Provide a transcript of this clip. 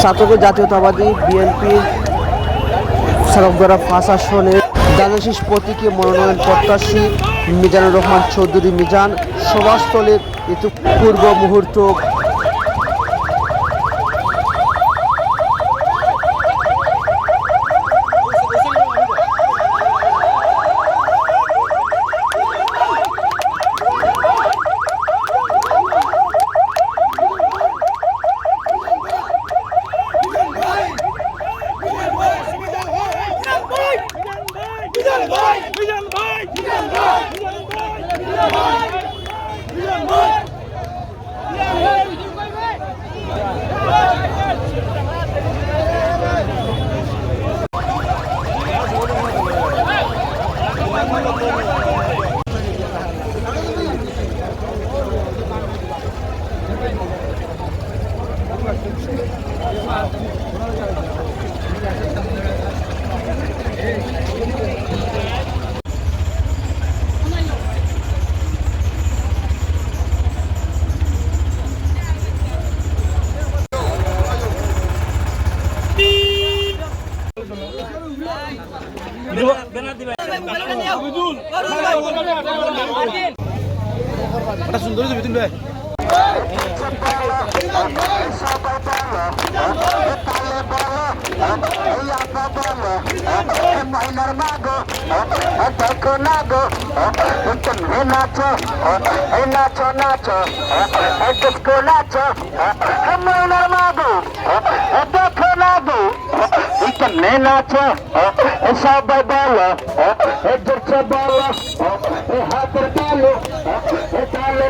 ছাত্রকে জাতীয়তাবাদী বিএনপির সড়কগড়া পাঁচ আসনে দানাশিস প্রতীকে মনোনয়ন প্রত্যাশী মিজানুর রহমান চৌধুরী মিজান সভাস্থলের মিজান ভাই মিজান ভাই মিজান ভাই মিজান ভাই মিজান ভাই Thank you. ইতু পূর্ব মুহূর্ত মহিলার মাগো দেখো না গো তুমি নাচো নাচো নাচো নাচো দেখো না গো তুমি নাচো সবাই বলো জোরছে বলো হাতের তালো তালে